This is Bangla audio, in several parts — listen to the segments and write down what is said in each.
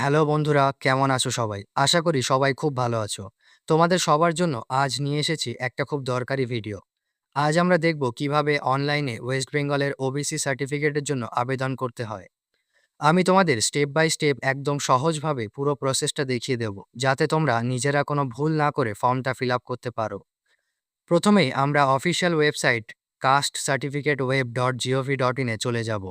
হ্যালো বন্ধুরা, কেমন আছো সবাই? আশা করি সবাই খুব ভালো আছো। তোমাদের সবার জন্য আজ নিয়ে এসেছি একটা খুব দরকারি ভিডিও আজ আমরা দেখব কীভাবে অনলাইনে ওয়েস্ট বেঙ্গলের ওবিসি সার্টিফিকেটের জন্য আবেদন করতে হয়। আমি তোমাদের স্টেপ বাই স্টেপ একদম সহজভাবে পুরো প্রসেসটা দেখিয়ে দেব, যাতে তোমরা নিজেরা কোনো ভুল না করে ফর্মটা ফিল করতে পারো। প্রথমেই আমরা official website caste certificate web dot GOV dot ইনে চলে যাব।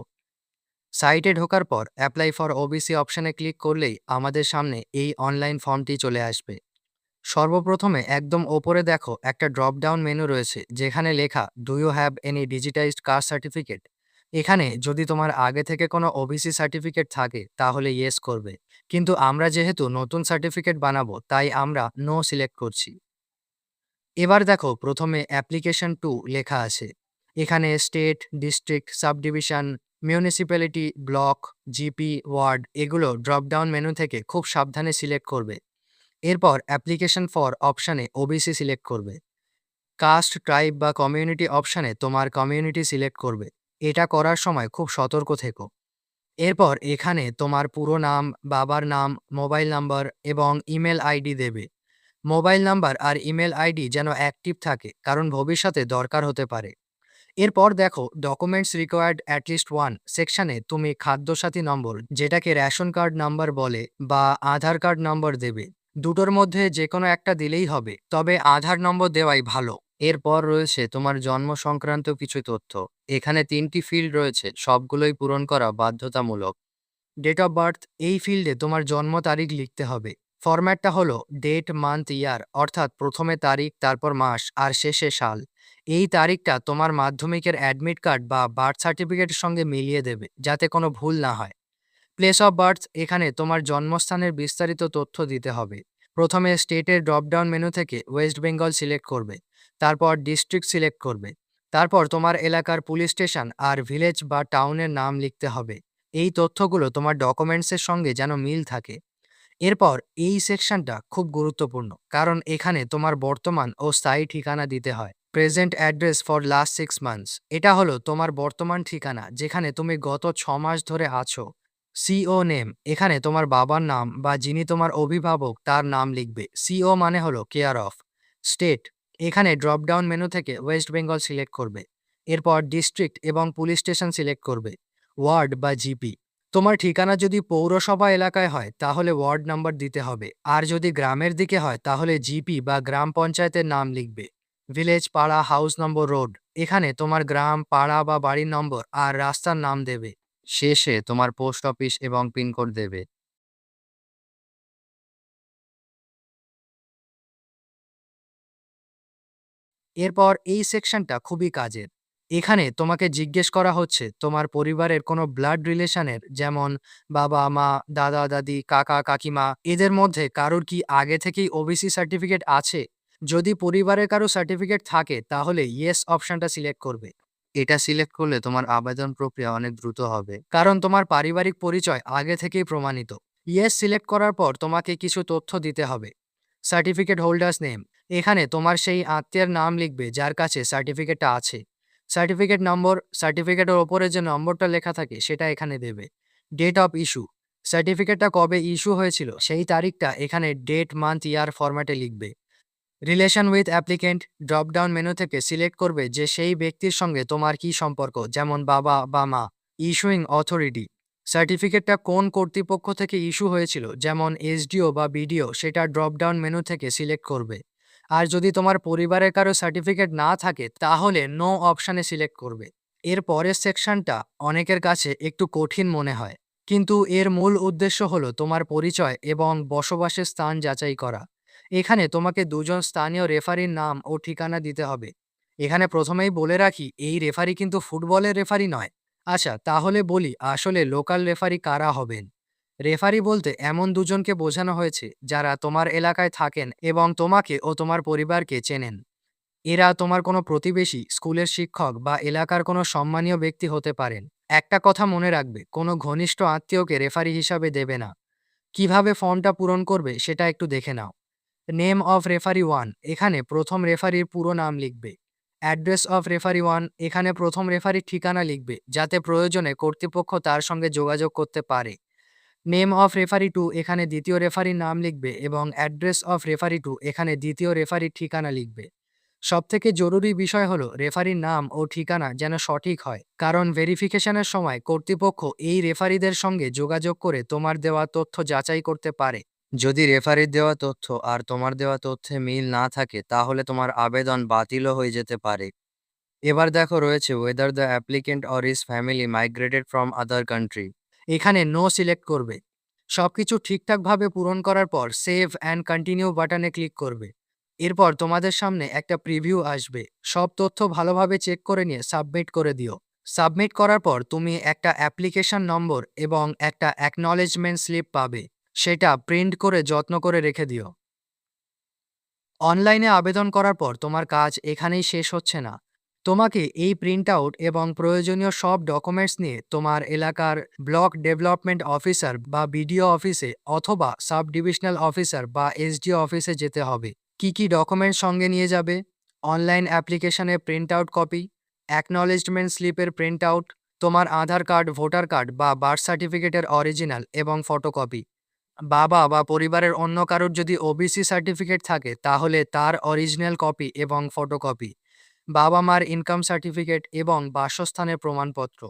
সাইটে ঢোকার পর অ্যাপ্লাই ফর ওবিসি অপশানে ক্লিক করলেই আমাদের সামনে এই অনলাইন ফর্মটি চলে আসবে। সর্বপ্রথমে একদম ওপরে দেখো একটা ড্রপ ডাউন মেনু রয়েছে, যেখানে লেখা do you have any digitised caste certificate এখানে যদি তোমার আগে থেকে কোনো ওবিসি সার্টিফিকেট থাকে, তাহলে ইয়েস করবে। কিন্তু আমরা যেহেতু নতুন সার্টিফিকেট বানাবো, তাই আমরা নো সিলেক্ট করছি। এবার দেখো, প্রথমে অ্যাপ্লিকেশন টু লেখা আছে। এখানে state district subdivision municipality block GP ward এগুলো ড্রপডাউন মেনু থেকে খুব সাবধানে সিলেক্ট করবে। এরপর অ্যাপ্লিকেশন ফর অপশানে ওবিসি সিলেক্ট করবে। কাস্ট ট্রাইব বা কমিউনিটি অপশানে তোমার কমিউনিটি সিলেক্ট করবে। এটা করার সময় খুব সতর্ক থেকো। এরপর এখানে তোমার পুরো নাম, বাবার নাম মোবাইল নাম্বার এবং ইমেল আইডি দেবে। মোবাইল নাম্বার আর ইমেল আইডি যেন অ্যাক্টিভ থাকে, কারণ ভবিষ্যতে দরকার হতে পারে। এরপর দেখো ডকুমেন্টস রিকোয়ার্ড অ্যাটলিস্ট ওয়ান সেকশনে তুমি খাদ্যসাথী নম্বর, যেটাকে রেশন কার্ড নাম্বার বলে বা আধার কার্ড নম্বর দেবে, দুটোর মধ্যে যে কোনো একটা দিলেই হবে, তবে আধার নম্বর দেওয়াই ভালো। এরপর রয়েছে তোমার জন্ম সংক্রান্ত কিছু তথ্য, এখানে তিনটি ফিল্ড রয়েছে, সবগুলোই পূরণ করা বাধ্যতামূলক। ডেট অফ বার্থ এই ফিল্ডে তোমার জন্ম তারিখ লিখতে হবে ফরম্যাটটা হলো ডেট মান্থ ইয়ার অর্থাৎ প্রথমে তারিখ, তারপর মাস, আর শেষে সাল। এই তারিখটা তোমার মাধ্যমিকের অ্যাডমিট কার্ড বা বার্থ সার্টিফিকেটের সঙ্গে মিলিয়ে দেবে, যাতে কোনো ভুল না হয়। প্লেস অফ বার্থ এখানে তোমার জন্মস্থানের বিস্তারিত তথ্য দিতে হবে। প্রথমে স্টেটের ড্রপডাউন মেনু থেকে ওয়েস্ট বেঙ্গল সিলেক্ট করবে, তারপর ডিস্ট্রিক্ট সিলেক্ট করবে, তারপর তোমার এলাকার পুলিশ স্টেশন আর ভিলেজ বা টাউনের নাম লিখতে হবে। এই তথ্যগুলো তোমার ডকুমেন্টসের সঙ্গে যেন মিল থাকে। এরপর এই সেকশনটা খুব গুরুত্বপূর্ণ, কারণ এখানে তোমার বর্তমান ও স্থায়ী ঠিকানা দিতে হয়। Present address for last six months এটা হলো তোমার বর্তমান ঠিকানা, যেখানে তুমি গত ছ মাস ধরে আছো। সিও নেম এখানে তোমার বাবার নাম বা যিনি তোমার অভিভাবক, তার নাম লিখবে। সিও মানে হলো কেয়ার অফ স্টেট এখানে ড্রপডাউন মেনু থেকে ওয়েস্ট বেঙ্গল সিলেক্ট করবে। এরপর ডিস্ট্রিক্ট এবং পুলিশ স্টেশন সিলেক্ট করবে। ওয়ার্ড বা জিপি তোমার ঠিকানা যদি পৌরসভা এলাকায় হয়, তাহলে ওয়ার্ড নাম্বার দিতে হবে। আর যদি গ্রামের দিকে হয়, তাহলে জিপি বা গ্রাম পঞ্চায়েতের নাম লিখবে। ভিলেজ পাড়া হাউস নম্বর রোড এখানে তোমার গ্রাম, পাড়া বা বাড়ির নম্বর আর রাস্তার নাম দেবে। শেষে তোমার পোস্ট অফিস এবং পিনকোড দেবে। এরপর এই সেকশনটা খুবই কাজের। এখানে তোমাকে জিজ্ঞেস করা হচ্ছে তোমার পরিবারের কোনো ব্লাড রিলেশনের যেমন বাবা, মা, দাদা, দাদি, কাকা, কাকিমা, এদের মধ্যে কারোর কি আগে থেকেই ওবিসি সার্টিফিকেট আছে? যদি পরিবারের কারও সার্টিফিকেট থাকে, তাহলে ইয়েস অপশনটা সিলেক্ট করবে। এটা সিলেক্ট করলে তোমার আবেদন প্রক্রিয়া অনেক দ্রুত হবে। কারণ তোমার পারিবারিক পরিচয় আগে থেকেই প্রমাণিত। ইয়েস সিলেক্ট করার পর তোমাকে কিছু তথ্য দিতে হবে। সার্টিফিকেট হোল্ডার্স নেম এখানে তোমার সেই আত্মীয়ের নাম লিখবে, যার কাছে সার্টিফিকেটটা আছে। সার্টিফিকেট নম্বর সার্টিফিকেটের ওপরে যে নম্বরটা লেখা থাকে, সেটা এখানে দেবে। ডেট অফ ইস্যু সার্টিফিকেটটা কবে ইস্যু হয়েছিল, সেই তারিখটা এখানে ডেট মান্থ ইয়ার ফরম্যাটে লিখবে। Relation with applicant dropdown menu থেকে সিলেক্ট করবে যে সেই ব্যক্তির সঙ্গে তোমার কি সম্পর্ক, যেমন বাবা বা মা ইস্যুইং অথরিটি সার্টিফিকেটটা কোন কর্তৃপক্ষ থেকে ইস্যু হয়েছিল, যেমন এসডিও বা বিডিও সেটা ড্রপডাউন মেনু থেকে সিলেক্ট করবে। আর যদি তোমার পরিবারের কারও সার্টিফিকেট না থাকে, তাহলে নো অপশানে সিলেক্ট করবে। এর পরের সেকশনটা অনেকের কাছে একটু কঠিন মনে হয়। কিন্তু এর মূল উদ্দেশ্য হলো তোমার পরিচয় এবং বসবাসের স্থান যাচাই করা। এখানে তোমাকে দুজন স্থানীয় রেফারির নাম ও ঠিকানা দিতে হবে। এখানে প্রথমেই বলে রাখি, এই রেফারি কিন্তু ফুটবলের রেফারি নয়। আচ্ছা তাহলে বলি, আসলে লোকাল রেফারি কারা হবেন? রেফারি বলতে এমন দুজনকে বোঝানো হয়েছে, যারা তোমার এলাকায় থাকেন এবং তোমাকে ও তোমার পরিবারকে চেনেন। এরা তোমার কোনো প্রতিবেশী, স্কুলের শিক্ষক বা এলাকার কোনো সম্মানীয় ব্যক্তি হতে পারেন। একটা কথা মনে রাখবে, কোনো ঘনিষ্ঠ আত্মীয়কে রেফারি হিসাবে দেবে না। কীভাবে ফর্মটা পূরণ করবে সেটা একটু দেখে নাও। নেম অফ রেফারি ওয়ান এখানে প্রথম রেফারির পুরো নাম লিখবে। অ্যাড্রেস অফ রেফারি ওয়ান এখানে প্রথম রেফারির ঠিকানা লিখবে, যাতে প্রয়োজনে কর্তৃপক্ষ তার সঙ্গে যোগাযোগ করতে পারে। নেম অফ রেফারি টু এখানে দ্বিতীয় রেফারির নাম লিখবে এবং অ্যাড্রেস অফ রেফারি টু এখানে দ্বিতীয় রেফারির ঠিকানা লিখবে। সবথেকে জরুরি বিষয় হলো রেফারির নাম ও ঠিকানা যেন সঠিক হয়। কারণ ভেরিফিকেশনের সময় কর্তৃপক্ষ এই রেফারিদের সঙ্গে যোগাযোগ করে তোমার দেওয়া তথ্য যাচাই করতে পারে। যদি রেফারির দেওয়া তথ্য আর তোমার দেওয়া তথ্যে মিল না থাকে, তাহলে তোমার আবেদন বাতিলও হয়ে যেতে পারে। এবার দেখো রয়েছে whether the applicant or is family migrated from other country এখানে নো সিলেক্ট করবে। সবকিছু ঠিকঠাকভাবে পূরণ করার পর সেভ অ্যান্ড কন্টিনিউ বাটনে ক্লিক করবে। এরপর তোমাদের সামনে একটা প্রিভিউ আসবে। সব তথ্য ভালোভাবে চেক করে নিয়ে সাবমিট করে দিও। সাবমিট করার পর তুমি একটা অ্যাপ্লিকেশন নম্বর এবং একটা অ্যাকনলেজমেন্ট স্লিপ পাবে। সেটা প্রিন্ট করে যত্ন করে রেখে দিও। অনলাইনে আবেদন করার পর তোমার কাজ এখানেই শেষ হচ্ছে না। তোমাকে এই প্রিন্ট আউট এবং প্রয়োজনীয় সব ডকুমেন্টস নিয়ে তোমার এলাকার ব্লক ডেভেলপমেন্ট অফিসার বা বিডিও অফিসে অথবা সাব ডিভিশনাল অফিসার বা এসডিও অফিসে যেতে হবে। কি কি ডকুমেন্টস সঙ্গে নিয়ে যাবে? অনলাইন অ্যাপ্লিকেশনের প্রিন্ট আউট কপি অ্যাকনলেজমেন্ট স্লিপের প্রিন্ট আউট তোমার আধার কার্ড ভোটার কার্ড বা বার্থ সার্টিফিকেটের অরিজিনাল এবং ফটোকপি বাবা বা পরিবারের অন্য কারোর যদি ওবিসি সার্টিফিকেট থাকে, তাহলে তার অরিজিনাল কপি এবং ফটোকপি বাবা মার ইনকাম সার্টিফিকেট এবং বাসস্থানের প্রমাণপত্র।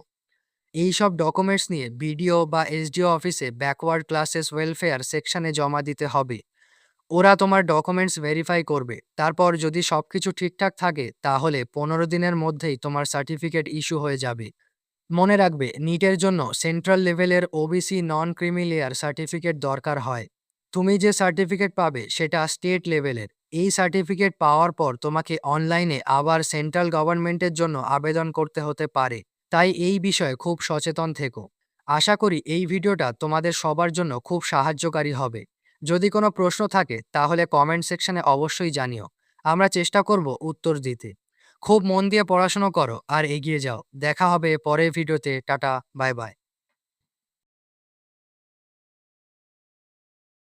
এই সব ডকুমেন্টস নিয়ে বিডিও বা এসডিও অফিসে ব্যাকওয়ার্ড ক্লাসেস ওয়েলফেয়ার সেকশনে জমা দিতে হবে। ওরা তোমার ডকুমেন্টস ভেরিফাই করবে। তারপর যদি সব কিছু ঠিকঠাক থাকে, তাহলে পনেরো দিনের মধ্যেই তোমার সার্টিফিকেট ইস্যু হয়ে যাবে। মনে রাখবে নিটের জন্য সেন্ট্রাল লেভেলের ওবিসি নন ক্রিমিলেয়ার সার্টিফিকেট দরকার হয়। তুমি যে সার্টিফিকেট পাবে, সেটা স্টেট লেভেলের এই সার্টিফিকেট পাওয়ার পর তোমাকে অনলাইনে আবার সেন্ট্রাল গভর্নমেন্টের জন্য আবেদন করতে হতে পারে। তাই এই বিষয়ে খুব সচেতন থেকো। আশা করি এই ভিডিওটা তোমাদের সবার জন্য খুব সাহায্যকারী হবে। যদি কোনো প্রশ্ন থাকে, তাহলে কমেন্ট সেকশনে অবশ্যই জানিও। আমরা চেষ্টা করব উত্তর দিতে। খুব মন দিয়ে পড়াশোনা করো আর এগিয়ে যাও। দেখা হবে পরের ভিডিওতে টাটা বাই বাই